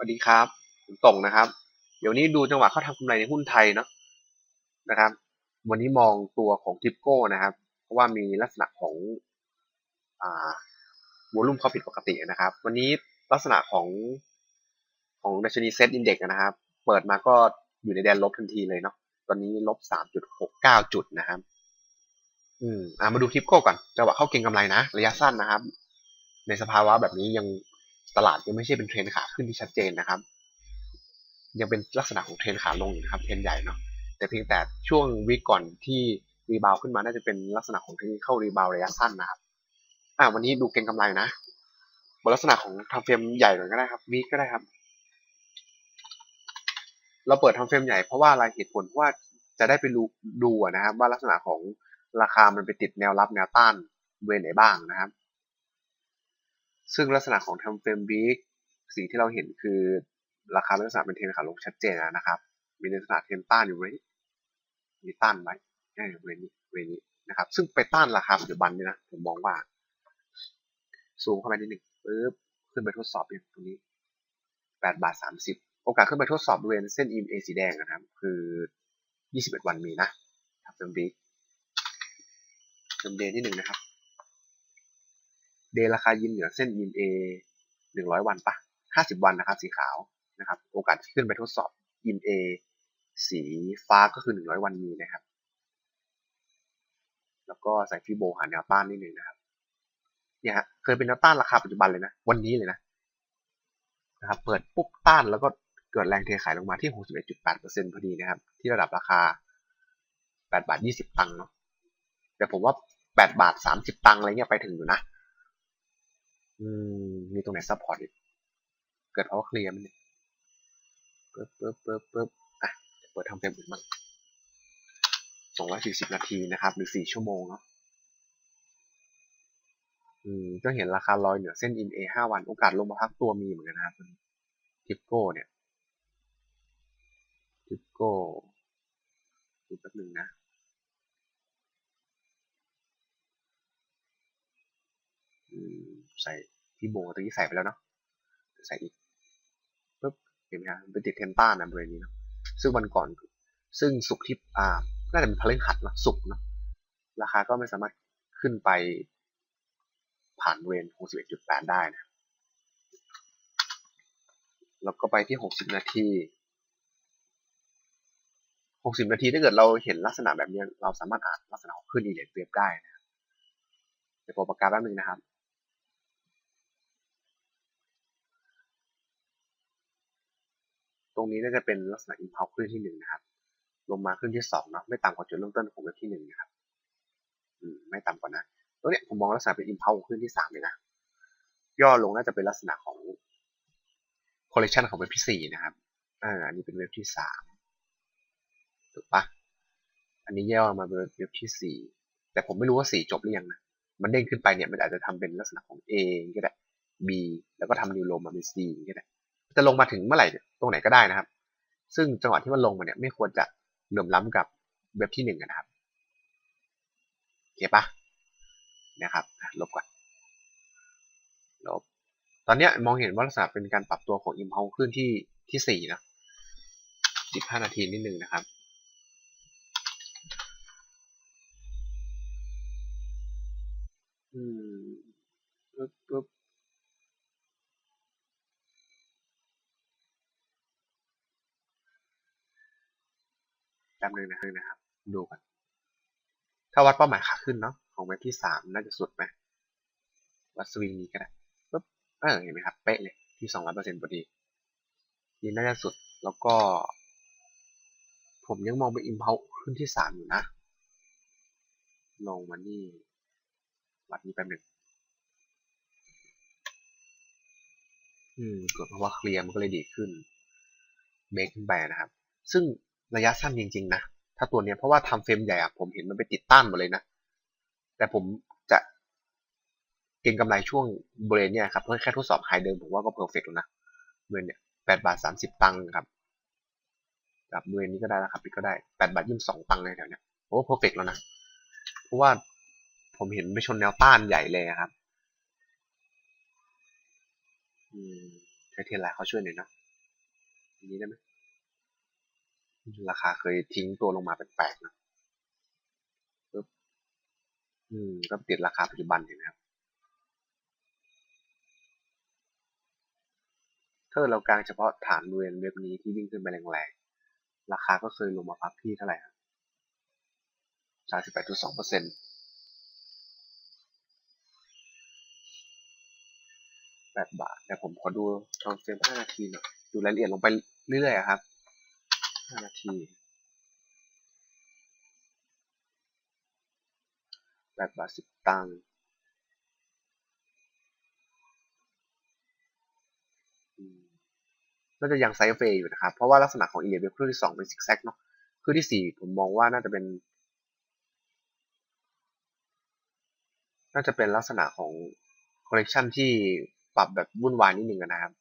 สวัสดีครับผมต่งนะครับ เดี๋ยวนี้ดูจังหวะเข้าทำกำไรในหุ้นไทยเนาะนะครับ วันนี้มองตัวของทิปโก้นะครับ เพราะว่ามีลักษณะของอ่าวอลุ่มเขาผิดปกตินะครับ วันนี้ลักษณะของของดัชนีเซ็ตอินเด็กนะครับ เปิดมาก็อยู่ในแดนลบทันทีเลยเนาะตอนนี้ลบสามจุดหกเก้าจุดนะครับ อืมอ่ามาดูทิปโก้ก่อนจังหวะเข้าเก็งกำไรนะ ระยะสั้นนะครับ ในสภาวะแบบนี้ยัง ตลาดยังไม่ใช่เป็นเทรนขาขึ้นที่ชัดเจนนะครับ ยังเป็นลักษณะของเทรนขาลงอยู่นะครับเทรนใหญ่เนาะแต่เพียงแต่ช่วงวีคก่อนที่รีบาวขึ้นมาน่าจะเป็นลักษณะของเทคนิคเข้ารีบาวระยะสั้นนะครับอ่าวันนี้ดูเก็งกำไรนะบนลักษณะของทำเฟรมใหญ่หน่อยก็ได้ครับวีคก็ได้ครับ เราเปิดทำเฟรมใหญ่เพราะว่าอะไรเหตุผลว่าจะได้ไปดูดูนะครับว่าลักษณะของราคามันไปติดแนวรับแนวต้านเวไหนบ้างนะครับ ซึ่งลักษณะของทำเฟรมวีคสิ่งที่เราเห็นคือราคาเป็นลักษณะเป็นเทรนขาลงชัดเจนนะครับ มีลักษณะเทรนต้านอยู่ไว้มีต้านไว้เวนี้เวนี้นะครับ ซึ่งไปต้านราคาปัจจุบันเนี่ยนะผมมองว่าซูมเข้าไปนิดหนึ่งปึ๊บขึ้นไปทดสอบอยู่ตรงนี้แปดบาทสามสิบโอกาสขึ้นไปทดสอบบริเวณเส้น EMA สีแดงนะครับ คือยี่สิบเอ็ดวันมีนะทำเฟรมวีคเฟรมเดย์ที่หนึ่งนะครับ เดราคายืนเหนือเส้น EMA หนึ่งร้อยวันปะห้าสิบวันนะครับ สีขาวนะครับ โอกาสที่ขึ้นไปทดสอบ EMA สีฟ้าก็คือหนึ่งร้อยวันมีนะครับ แล้วก็ใส่ฟิโบหาแนวต้านนิดนึงนะครับ เนี่ยฮะเคยเป็นแนวต้านราคาปัจจุบันเลยนะ วันนี้เลยนะนะครับ เปิดปุ๊บต้านแล้วก็เกิดแรงเทขายลงมาที่ 61.8%พอดีนะครับ ที่ระดับราคา 8 บาท 20 ตังค์เนาะแต่ผมว่า 8 บาท 30 ตังค์อะไรเงี้ยไปถึงอยู่นะ อืม มีตรงไหนซัพพอร์ตอีก เกิดเพราะเคลียร์มันเนี่ยปึ๊บปึ๊บปึ๊บปึ๊บอะเปิดทำเต็มอื่นบ้าง240นาทีนะครับ หรือ4ชั่วโมงเนาะอืมก็เห็นราคาลอยเหนือเส้น EMA 5วัน โอกาสลงมาพักตัวมีเหมือนกันนะครับทิปโก้เนี่ยทิปโก้ดูแป๊บหนึ่งนะ อืม ใส่ที่โบตะกี้ใส่ไปแล้วเนาะใส่อีกปุ๊บเห็นไหมครับเป็นติดเทนต้านะบริเวณนี้เนาะซึ่งวันก่อน ซึ่งสุกที่อ่าน่าจะเป็นพฤหัสเนะสุกเนาะราคาก็ไม่สามารถขึ้นไปผ่านบริเวณ61.8 ได้นะแล้วก็ไปที่ 60 นาที 60 นาทีถ้าเกิดเราเห็นลักษณะแบบนี้เราสามารถอ่านลักษณะของขึ้นอีเลนเวฟได้นะเดี๋ยวผมประกาศแป๊บนึงนะครับ ตรงนี้น่าจะเป็นลักษณะอินพาวขึ้นที่หนึ่งนะครับ ลงมาขึ้นที่สองเนาะไม่ต่ำกว่าจุดเริ่มต้นของเว็บที่หนึ่งนะครับอืมไม่ต่ำกว่านะตรงเนี้ยผมมองลักษณะเป็นอินพาวขึ้นที่สามเลยนะย่อลงน่าจะเป็นลักษณะของ collection ของเว็บที่สี่นะครับอ่าอันนี้เป็นเว็บที่สามถูกปะอันนี้ย่อมาเป็นเว็บที่สี่แต่ผมไม่รู้ว่าสี่จบหรือยังนะมันเด้งขึ้นไปเนี่ยมันอาจจะทำเป็นลักษณะของ A ก็ได้ B แล้วก็ทำนิวโลมาเป็น C ก็ได้จะลงมาถึงเมื่อไหร่ ตรงไหนก็ได้นะครับ ซึ่งจังหวะที่มันลงมาเนี่ยไม่ควรจะเหลื่อมล้ำกับเว็บที่หนึ่งนะครับโอเคปะนะครับลบก่อนลบตอนนี้มองเห็นว่าลักษณะเป็นการปรับตัวของอิมพาวขึ้นที่ที่สี่นะสิบห้านาทีนิดนึงนะครับ นึ่งนะครับ ดูกัน ถ้าวัดเป้าหมายขาขึ้นเนาะของเว็บที่สามน่าจะสุดไหมวัดสวิงนี้ก็ได้ปึ๊บเออเห็นไหมครับเป๊ะเลยที่สองร้อยเปอร์เซ็นต์พอดีนี่น่าจะสุดแล้วก็ ผมยังมองไปอิมเพาวขึ้นที่สามอยู่นะลงมานี่วัดนี้แป๊บหนึ่งอืมกดเพราะว่าเคลียร์มันก็เลยดีขึ้นเบรกขึ้นไปนะครับ ซึ่ง ระยะสั้นจริงๆนะ ถ้าตัวเนี้ยเพราะว่าทำเฟรมใหญ่อะผมเห็นมันไปติดต้านหมดเลยนะ แต่ผมจะเก็งกำไรช่วงบริเวณเนี่ยครับเพื่อแค่ทดสอบไฮเดิมผมว่าก็เพอร์เฟกต์แล้วนะบริเวณเนี่ยแปดบาทสามสิบตังค์ครับกับบริเวณนี้ก็ได้นะครับนี่ก็ได้แปดบาทยี่สิบสองตังค์เลยแถวเนี้ยโอ้เพอร์เฟกต์แล้วนะ เพราะว่าผมเห็นไปชนแนวต้านใหญ่เลยครับอืมใช้เทียนไลน์เขาช่วยหน่อยนะอันนี้ได้ไหม ราคาเคยทิ้งตัวลงมาแปลกๆนะปึ๊บอืมก็ติดราคาปัจจุบันเห็นไหมครับถ้าเรากางเฉพาะฐานบริเวณเว็บนี้ที่วิ่งขึ้นไปแรงๆ ราคาก็เคยลงมาพักที่เท่าไหร่ครับสามสิบแปดจุดสองเปอร์เซ็นต์แปดบาทแต่ผมขอดูทองเฟรมห้านาทีหน่อยดูรายละเอียดลงไปเรื่อยๆครับ ห้านาที แปดบาทสิบตังค์น่าจะยังไซด์เฟย์อยู่นะครับ เพราะว่าลักษณะของอีเลียเว็บคลื่นที่สองเป็นซิกแซกเนาะคลื่นที่สี่ผมมองว่าน่าจะเป็น น่าจะเป็นลักษณะของคอลเลกชันที่ปรับแบบวุ่นวายนิดนึงนะครับ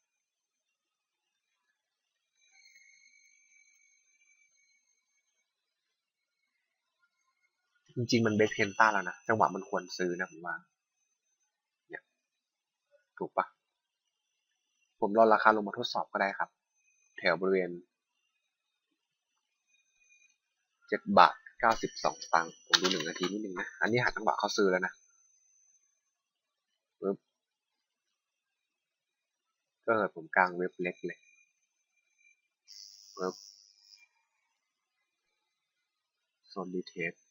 จริงๆ มันเบรกเทนต้าแล้วนะ จังหวะมันควรซื้อนะผมว่าเนี่ยถูกปะผมรอราคาลงมาทดสอบก็ได้ครับ แถวบริเวณเจ็ดบาทเก้าสิบสองตังค์ผมดูหนึ่งนาทีนิดนึงนะ อันนี้หาจังหวะเขาซื้อแล้วนะปึ๊บก็เผมกลางเว็บเล็กเลยปึ๊บโซนดีเทส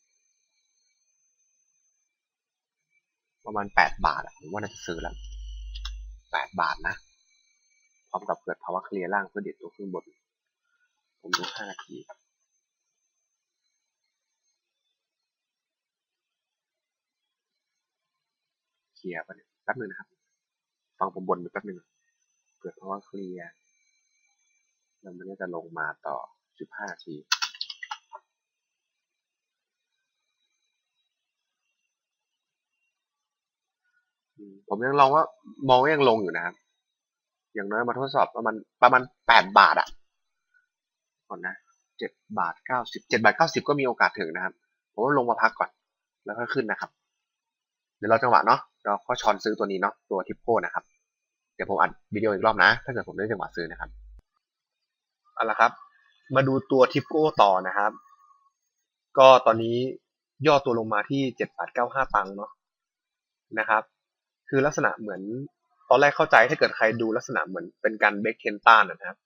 ประมาณแปดบาทอะผมว่าน่าจะซื้อแล้วแปดบาทนะ พร้อมกับเกิดภาวะเคลียร์ล่างเพื่อเด็ดตัวขึ้นบน ผมดูห้านาทีเคลียร์ปะเนี่ยแป๊บนึงนะครับ ฟังผมบนไปแป๊บนึงเกิดภาวะเคลียร์แล้วมันก็จะลงมาต่อสิบห้านาที ผมยังลองว่ามองว่ายังลงอยู่นะครับ อย่างน้อยมาทดสอบประมาณประมาณแปดบาทอะก่อนนะเจ็ดบาทเก้าสิบเจ็ดบาทเก้าสิบก็มีโอกาสถึงนะครับ ผมว่าลงมาพักก่อน แล้วค่อยขึ้นนะครับ เดี๋ยวเราจังหวะเนาะเราก็ช้อนซื้อตัวนี้เนาะตัวทิปโก้นะครับ เดี๋ยวผมอัดวิดีโออีกรอบนะ ถ้าเกิดผมได้จังหวะซื้อนะครับเอาละครับ มาดูตัวทิปโก้ต่อนะครับ ก็ตอนนี้ย่อตัวลงมาที่เจ็ดบาทเก้าห้าตังค์เนาะนะครับ คือลักษณะเหมือน ตอนแรกเข้าใจถ้าเกิดใครดูลักษณะเหมือนเป็นการเบรกเทนต้านนะครับ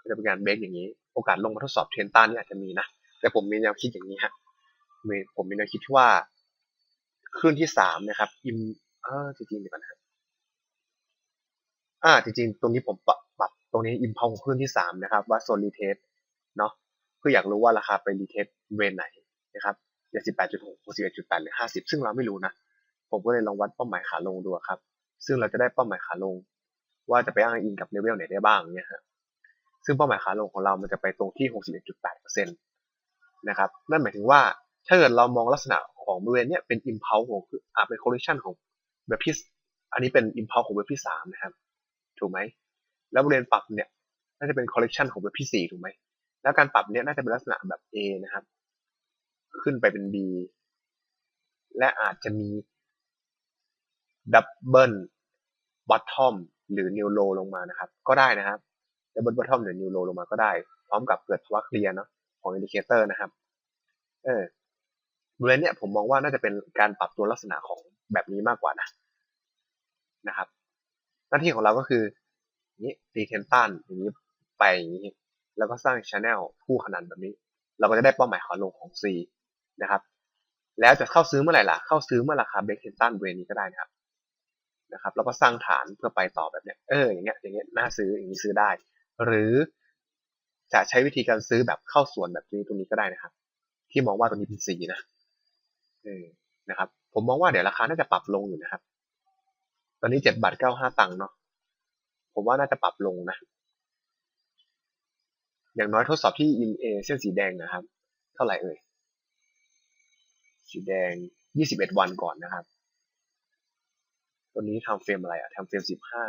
ก็จะเป็นการเบรกอย่างนี้ โอกาสลงมาทดสอบเทนต้านนี่อาจจะมีนะ แต่ผมมีแนวคิดอย่างนี้ฮะผมมีแนวคิดที่ว่าคลื่นที่สามนะครับอิมอ่าจริงๆเดี๋ยวกันะอ่าจริงๆ ตรงนี้ผมปรับปรับตรงนี้อิมพองคลื่นที่สามนะครับ ว่าโซนรีเทสเนาะเพื่ออยากรู้ว่าราคาไปรีเทสเวนไหนนะครับอย่างสิบแปดจุดหกสิบเอ็ดจุดแปดหรือห้าสิบซึ่งเราไม่รู้นะ ผมก็เลยลองวัดเป้าหมายขาลงดูครับ ซึ่งเราจะได้เป้าหมายขาลง ว่าจะไปอ้างอิงกับเลเวลไหนได้บ้างเนี่ยฮะซึ่งเป้าหมายขาลงของเรามันจะไปตรงที่ 61.8%นะครับ นั่นหมายถึงว่าถ้าเกิดเรามองลักษณะของบริเวณนี้เป็น impulse ของอ่าเป็น correction ของแบบที่อันนี้เป็น impulse ของแบบที่3นะครับ ถูกไหม แล้วบริเวณปรับเนี่ยน่าจะเป็น correction ของแบบที่4ถูกไหม แล้วการปรับเนี่ยน่าจะเป็นลักษณะแบบ A นะครับ ขึ้นไปเป็น B และอาจจะมี ดับเบิลบอททอมหรือนิวโลลงมานะครับ ก็ได้นะครับดับเบิลบอททอมหรือนิวโลลงมาก็ได้ พร้อมกับเกิดภาวะเคลียร์เนาะของอินดิเคเตอร์นะครับ เออบริเวณเนี้ยผมมองว่าน่าจะเป็นการปรับตัวลักษณะของแบบนี้มากกว่านะนะครับ หน้าที่ของเราก็คือนี้ตีเทนตันอย่างนี้ไปอย่างนี้ แล้วก็สร้างช anel คู่ขนานแบบนี้ เราก็จะได้เป้าหมายขาลงของ C นะครับ แล้วจะเข้าซื้อเมื่อไหร่ล่ะ เข้าซื้อเมื่อราคาเบรกเทนตันบริเวณนี้ก็ได้นะครับ นะครับแล้วก็สร้างฐานเพื่อไปต่อแบบเนี้ยเอออย่างเงี้ยอย่างเงี้ยน่าซื้ออย่างนี้ซื้อได้ หรือจะใช้วิธีการซื้อแบบเข้าส่วนแบบนี้ตรงนี้ก็ได้นะครับ ที่มองว่าตรงนี้เป็นสีนะเออนะครับ ผมมองว่าเดี๋ยวราคาน่าจะปรับลงอยู่นะครับ ตอนนี้เจ็ดบาทเก้าห้าตังค์เนาะผมว่าน่าจะปรับลงนะ อย่างน้อยทดสอบที่อินเอเส้นสีแดงนะครับ เท่าไหร่เอ่ยสีแดงยี่สิบเอ็ดวันก่อนนะครับ วนี้ทำเฟรมอะไรอะทำเฟรมสิบห้า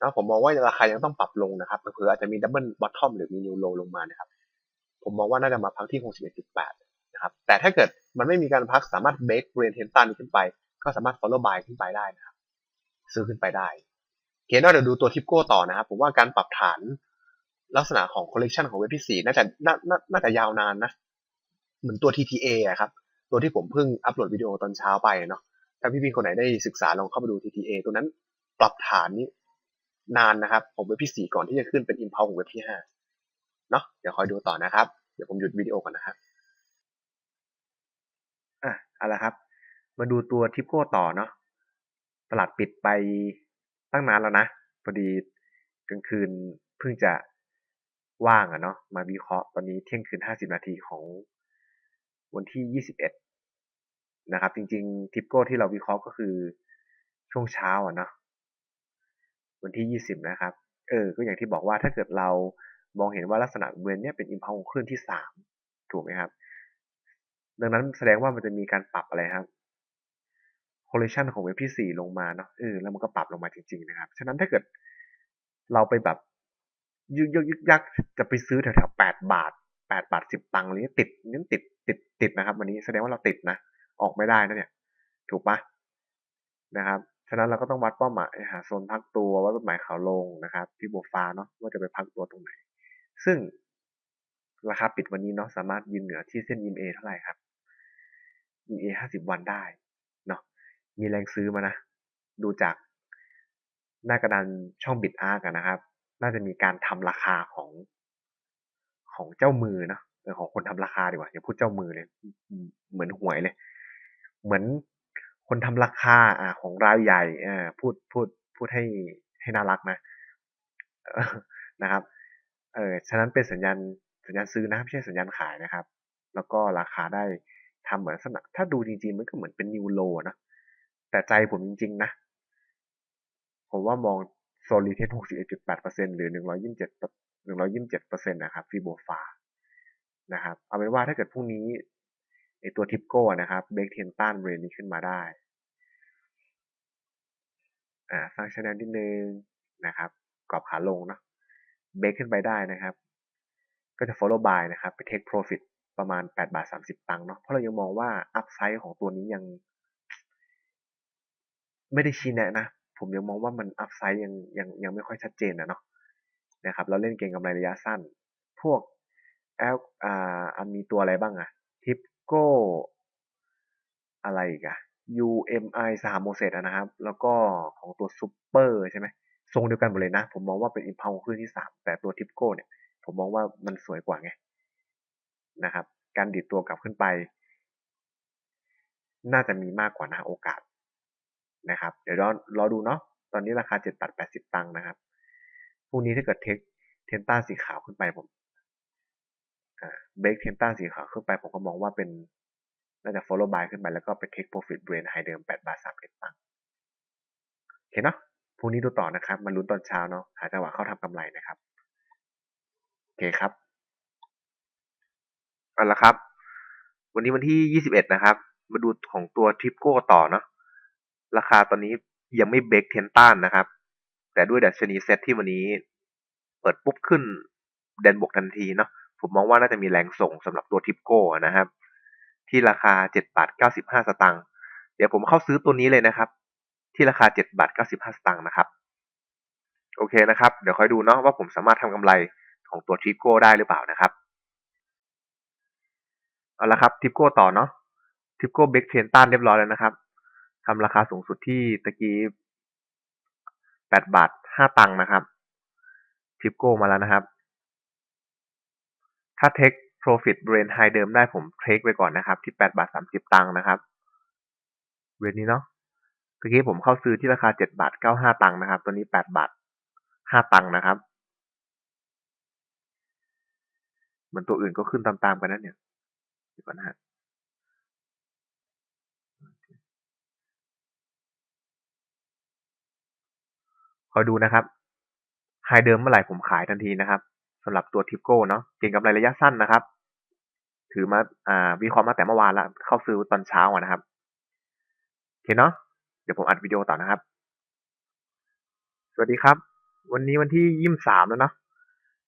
นะผมมองว่าราคายังต้องปรับลงนะครับเผื่ออาจจะมีดับเบิลบอททอมหรือมีนิวโลลงมานะครับ ผมมองว่าน่าจะมาพักที่ 61.8 นะครับ แต่ถ้าเกิดมันไม่มีการพักสามารถเบรกเรนเทนตันขึ้นไป ก็สามารถ follow buy ขึ้นไปได้นะครับ ซื้อขึ้นไปได้เคเนาะเดี๋ยวดูตัวทิปโก้ต่อนะครับ ผมว่าการปรับฐานลักษณะของคอลเลกชันของเว็บที่สี่น่าจะน่าน่าน่าจะยาวนานนะ เหมือนตัว TTA อะครับ ตัวที่ผมเพิ่งอัปโหลดวิดีโอตอนเช้าไปเนาะ ถ้าพี่ๆคนไหนได้ศึกษาลองเข้าไปดู TTA ตัวนั้นปรับฐานนี้นานนะครับของเว็บที่สี่ก่อนที่จะขึ้นเป็น impulse ของเว็บที่ห้าเนาะเดี๋ยวคอยดูต่อนะครับ เดี๋ยวผมหยุดวิดีโอก่อนนะครับอะเอาละครับ มาดูตัวทิปโก้ต่อเนาะตลาดปิดไปตั้งนานแล้วนะพอดีกลางคืนเพิ่งจะว่างอะเนาะมาวิเคราะห์ตอนนี้เที่ยงคืนห้าสิบนาทีของวันที่ยี่สิบเอ็ด นะครับ จริงๆทิปโก้ที่เราวิเคราะห์ก็คือช่วงเช้าอะเนาะวันที่ยี่สิบนะครับ เออ ก็อย่างที่บอกว่าถ้าเกิดเรามองเห็นว่าลักษณะเวนเนี่ยเป็นอิมพัลของคลื่นที่สามถูกไหมครับ ดังนั้นแสดงว่ามันจะมีการปรับอะไรครับ correlation ของเว็บที่ 4 ลงมาเนาะ เออ แล้วมันก็ปรับลงมาจริง ๆ นะครับ ฉะนั้นถ้าเกิดเราไปแบบยึกยึกยึกยักจะไปซื้อแถวๆแปดบาทแปดบาทสิบตังค์นี้ติดนี่ติดติดติดนะครับ วันนี้แสดงว่าเราติดนะ ออกไม่ได้นะเนี่ยถูกปะนะครับฉะนั้นเราก็ต้องวัดเป้าหมายหาโซนพักตัววัดเป้าหมายขาลงนะครับ ที่โบฟาเนาะว่าจะไปพักตัวตรงไหน ซึ่งราคาปิดวันนี้เนาะสามารถยืนเหนือที่เส้น EMA เท่าไหร่ครับ EMA ห้าสิบวันได้เนาะมีแรงซื้อมานะ ดูจากหน้ากระดานช่องบิดอาร์กนะครับ น่าจะมีการทำราคาของของเจ้ามือเนาะของคนทำราคาดีกว่าอย่าพูดเจ้ามือเลย เหมือนหวยเลย เหมือนคนทำราคาอ่าของรายใหญ่อ่าพูดพูดพูดให้ให้น่ารักนะนะครับเออฉะนั้นเป็นสัญญาณสัญญาณซื้อนะไม่ใช่สัญญาณขายนะครับ แล้วก็ราคาได้ทำเหมือนลักษณะถ้าดูจริงๆมันก็เหมือนเป็นนิวโลนะแต่ใจผมจริง ๆ นะ ผมว่ามองโซลิเทน61.8%หรือ127 127%นะครับฟีโบฟานะครับ เอาเป็นว่าถ้าเกิดพรุ่งนี้ ไอตัวทิปโก้นะครับเบรกเทนต้านเรนนี้ขึ้นมาได้อ่าสร้างชแนลนิดนึงนะครับกรอบขาลงเนาะเบรกขึ้นไปได้นะครับ ก็จะ follow by นะครับไป take profit ประมาณ8บาท30 ตังค์เนาะเพราะเรายังมองว่า upside ของตัวนี้ยัง ไม่ได้ชี้แนะนะ ผมยังมองว่ามันอัพไซด์ยังยังยังไม่ค่อยชัดเจนนะเนาะนะครับ เราเล่นเกงกำไรระยะสั้น พวกแอลอ่ามีตัวอะไรบ้างอะทิป โก้อะไรกอะ UMI สหโมเสตนะครับ แล้วก็ของตัวซูเปอร์ใช่ไหมทรงเดียวกันหมดเลยนะ ผมมองว่าเป็นอิมพัลขึ้นที่สามแต่ตัวทิปโก้เนี่ย ผมมองว่ามันสวยกว่าไงนะครับ การดิดตัวกลับขึ้นไป น่าจะมีมากกว่านะโอกาสนะครับ เดี๋ยวรอรอดูเนาะตอนนี้ราคา7บาท80 ตังค์นะครับพรุ่งนี้ถ้าเกิดเทคเทนต้าสีขาวขึ้นไปผม เบรกเทนต้าสีขาวขึ้นไปผมก็มองว่าเป็นน่าจะ follow buy ขึ้นไปแล้วก็ไป take profit brain high เดิม8บาท31ตังค์โอเคเนาะพรุ่งนี้ดูต่อนะครับมาลุ้นตอนเช้าเนาะหาจังหวะเข้าทำกำไรนะครับโอเคครับเอาละครับ วันนี้วันที่ 21 นะครับ มาดูของตัวทริปโก้ต่อเนาะราคาตอนนี้ยังไม่เบรกเทนต้านนะครับ แต่ด้วยดัชนีเซ็ตที่วันนี้ เปิดปุ๊บขึ้นเดนบวกทันทีเนาะ ผมมองว่าน่าจะมีแรงส่งสำหรับตัวทิปโก้นะครับ ที่ราคา7บาท95 สตางค์เดี๋ยวผมเข้าซื้อตัวนี้เลยนะครับ ที่ราคา7บาท95 สตางค์นะครับ โอเคนะครับ เดี๋ยวคอยดูเนาะว่าผมสามารถทำกำไรของตัวทิปโก้ได้หรือเปล่านะครับเอาละครับทิปโก้ต่อเนาะทิปโก้เบรกเทนต้านเรียบร้อยแล้วนะครับทำราคาสูงสุดที่ตะกี้แปดบาทห้าตังค์นะครับทิปโก้มาแล้วนะครับ ถ้าเทค profit บริเวณไฮเดิมได้ผมเทคไปก่อนนะครับ ที่แปดบาทสามสิบตังค์นะครับเวทนี้เนาะตะกี้ผมเข้าซื้อที่ราคาเจ็ดบาทเก้าห้าตังค์นะครับ ตัวนี้แปดบาทห้าตังค์นะครับเหมือนตัวอื่นก็ขึ้นตามๆกันนั่นเนี่ยเดี๋ยวก่อนนะฮะคอยดูนะครับไฮเดิมเมื่อไหร่ผมขายทันทีนะครับ สำหรับตัวทิปโก้เนาะเก่งกับรายระยะสั้นนะครับ ถือมาอ่าวิเคราะห์มาแต่เมื่อวานละเข้าซื้อตอนเช้านะครับโอเคเนาะเดี๋ยวผมอัดวิดีโอต่อนะครับ สวัสดีครับ วันนี้วันที่ยี่สามแล้วเนาะ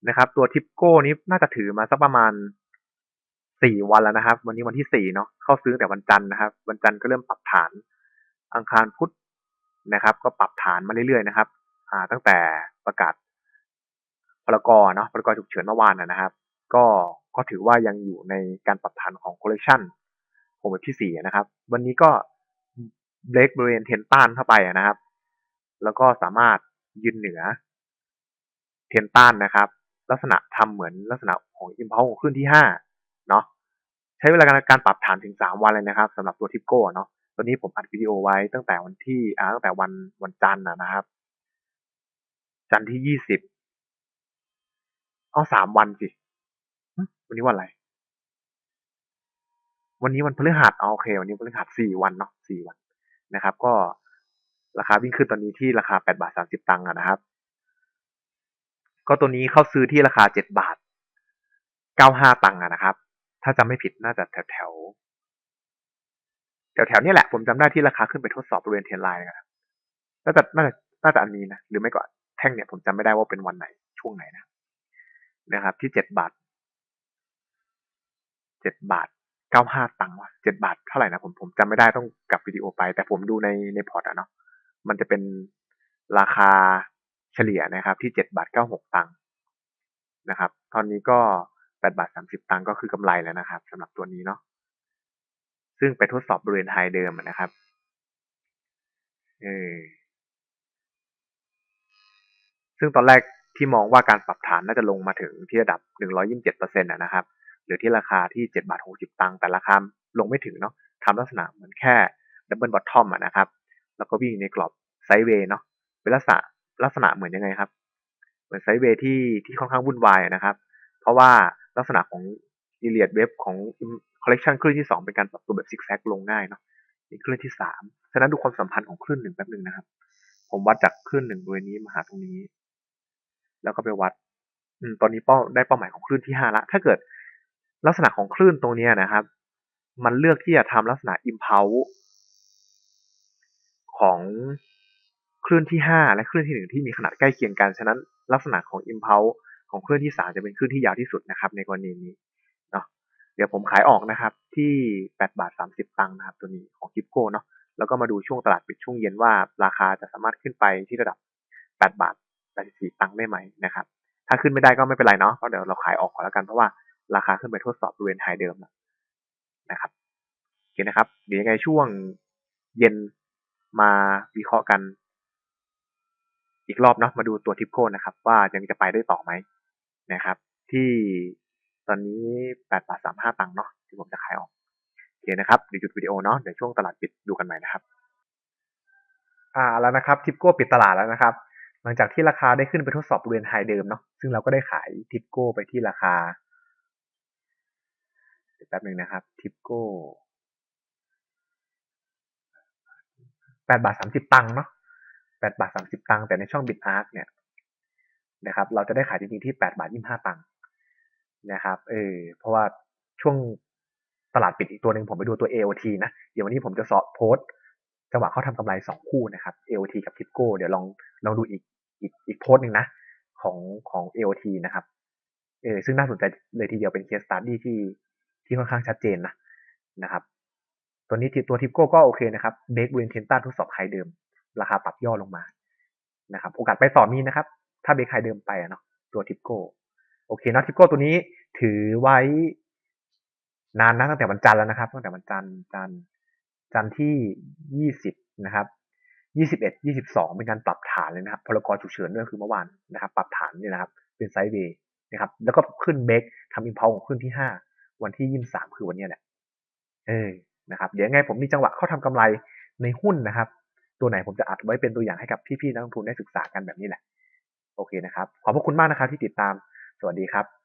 นะครับ ตัวทิปโก้นี้น่าจะถือมาสักประมาณสี่วันแล้วนะครับ วันนี้วันที่สี่เนาะเข้าซื้อแต่วันจันทร์นะครับ วันจันทร์ก็เริ่มปรับฐาน อังคารพุธนะครับ ก็ปรับฐานมาเรื่อยๆนะครับ อ่า ตั้งแต่ประกาศ พรกรเนาะพรกรฉุกเฉินเมื่อวานนะครับ ก็ก็ถือว่ายังอยู่ในการปรับฐานของ correction ของเว็บที่ 4 นะครับ วันนี้ก็เบรกบริเวณเทนต้านเข้าไปนะครับ แล้วก็สามารถยืนเหนือเทนต้านนะครับ ลักษณะทำเหมือนลักษณะของอิมพ l ลของขึ้นที่ 5 เนาะใช้เวลาการปรับฐานถึง 3 วันเลยนะครับสำหรับตัวทิปโก้เนาะตอนนี้ผมอัดวิดีโอไว้ตั้งแต่วันที่อ่าตั้งแต่วันวันจันทร์นะครับ จันทร์ที่ยี่สิบ เอาสามวันสิวันนี้วันอะไร วันนี้วันพฤหัสโอเค วันนี้พฤหัสสี่วันเนาะสี่วันนะครับ ก็ราคาวิ่งขึ้นตอนนี้ที่ราคาแปดบาทสามสิบตังค์นะครับ ก็ตัวนี้เข้าซื้อที่ราคาเจ็ดบาทเก้าห้าตังค์นะครับ ถ้าจำไม่ผิดน่าจะแถวแถวแถวๆนี้แหละผมจำได้ที่ราคาขึ้นไปทดสอบบริเวณเทนไลน์นะครับน่าจะน่าจะน่าจะอันนี้นะหรือไม่ก็แท่งเนี่ยผมจำไม่ได้ว่าเป็นวันไหนช่วงไหนนะ นะครับ ที่เจ็ดบาทเจ็ดบาทเก้าห้าตังค์วะเจ็ดบาทเท่าไหร่นะผมผมจำไม่ได้ต้องกลับวิดีโอไป แต่ผมดูในในพอร์ตอะเนาะมันจะเป็นราคาเฉลี่ยนะครับ ที่เจ็ดบาทเก้าหกตังค์นะครับ ตอนนี้ก็แปดบาทสามสิบตังค์ก็คือกำไรแล้วนะครับสำหรับตัวนี้เนาะซึ่งไปทดสอบบริเวณไฮเดิมนะครับเออซึ่งตอนแรก ที่มองว่าการปรับฐานน่าจะลงมาถึงที่ระดับ 127%นะครับ หรือที่ราคาที่7บาท60ตังค์แต่ราคาลงไม่ถึงเนาะทำลักษณะเหมือนแค่ดับเบิลบอททอมนะครับ แล้วก็วิ่งในกรอบไซด์เวย์เนาะเป็นลักษณะลักษณะเหมือนยังไงครับ เหมือนไซด์เวย์ที่ที่ค่อนข้างวุ่นวายนะครับ เพราะว่าลักษณะของอีเลียดเว็บของคอลเลกชันคลื่นที่ 2 เป็นการปรับตัวแบบซิกแซกลงง่ายเนาะนี่คลื่นที่ 3 ฉะนั้นดูความสัมพันธ์ของคลื่นหนึ่งแป๊บนึงนะครับ ผมวัดจากคลื่นหนึ่งบริเวณนี้มาหาตรงนี้ แล้วก็ไปวัดอตอนนี้เป้าได้เป้าหมายของคลื่นที่5ละ ถ้าเกิดลักษณะของคลื่นตรงนี้นะครับ มันเลือกที่จะทำลักษณะอิมพาวของคลื่นที่5และคลื่นที่1ที่มีขนาดใกล้เคียงกัน ฉะนั้นลักษณะของอิมพาวของคลื่นที่3จะเป็นคลื่นที่ยาวที่สุดนะครับ ในกรณีนี้เดี๋ยวผมขายออกนะครับ ที่8บาท30ตังค์นะครับ ตัวนี้ของกิฟโก้เนาะแล้วก็มาดูช่วงตลาดปิดช่วงเย็นว่าราคาจะสามารถขึ้นไปที่ระดับ8บาท 84ตังค์ได้ไหมนะครับ ถ้าขึ้นไม่ได้ก็ไม่เป็นไรเนาะก็เดี๋ยวเราขายออกก่อนแล้วกันเพราะว่าราคาขึ้นไปทดสอบบริเวณไฮเดิมนะครับโอเคนะครับ เดี๋ยวยังไงช่วงเย็นมาวิเคราะห์กัน อีกรอบเนาะมาดูตัวทิปโก้นะครับ ว่ายังจะไปได้ต่อไหมนะครับ ที่ตอนนี้8บาท35ตังค์เนาะที่ผมจะขายออกโอเคนะครับเดี๋ยวหยุดวิดีโอเนาะเดี๋ยวช่วงตลาดปิดดูกันใหม่นะครับ อ่าแล้วนะครับทิปโก้ปิดตลาดแล้วนะครับ หลังจากที่ราคาได้ขึ้นไปทดสอบบริเวณไฮเดิมเนาะซึ่งเราก็ได้ขายทิปโก้ไปที่ราคาแป๊บหนึ่งนะครับทิปโก้แปดบาทสามสิบตังค์เนาะแปดบาทสามสิบตังค์แต่ในช่องบิตอาร์คเนี่ยนะครับ เราจะได้ขายจริงๆที่แปดบาทยี่ห้าตังค์นะครับ เออเพราะว่าช่วงตลาดปิดอีกตัวหนึ่งผมไปดูตัว AOT นะ เดี๋ยววันนี้ผมจะสอบโพส จังหวะเขาทำกำไรสองคู่นะครับ AOT กับ Tipco เดี๋ยวลองลองดูอีกอีกอีกโพสหนึ่งนะของของ AOT นะครับเออซึ่งน่าสนใจเลยทีเดียวเป็นเคสตัดดี้ที่ที่ค่อนข้างชัดเจนนะนะครับ ตัวนี้ตัวทิปโก้ก็โอเคนะครับเบรกเวนเทนต้าทดสอบไฮเดิม ราคาปรับย่อลงมานะครับโอกาสไปต่อมีนะครับ ถ้าเบรกไฮเดิมไปเนาะตัวทิปโก้โอเคนะทิปโก้ตัวนี้ถือไว้นานนะตั้งแต่วันจันทร์แล้วนะครับ ตั้งแต่วันจันทร์จันทร์ จันทร์ที่ยี่สิบนะครับยี่สิบเป็นการปรับฐานเลยนะครับ พลกรฉุกเฉินด้วยคือเมื่อวานนะครับ ปรับฐานเนี่ยนะครับ เป็นไซด์เวย์นะครับ แล้วก็ขึ้นเบรกทำอินพาวของขึ้นที่ห้าวันที่ยี่สามคือวันนี้แหละ เออ นะครับ เดี๋ยวไงผมมีจังหวะเข้าทำกำไรในหุ้นนะครับ ตัวไหนผมจะอัดไว้เป็นตัวอย่างให้กับพี่ๆนักลงทุนได้ศึกษากันแบบนี้แหละ โอเคนะครับ ขอบพระคุณมากนะครับที่ติดตาม สวัสดีครับ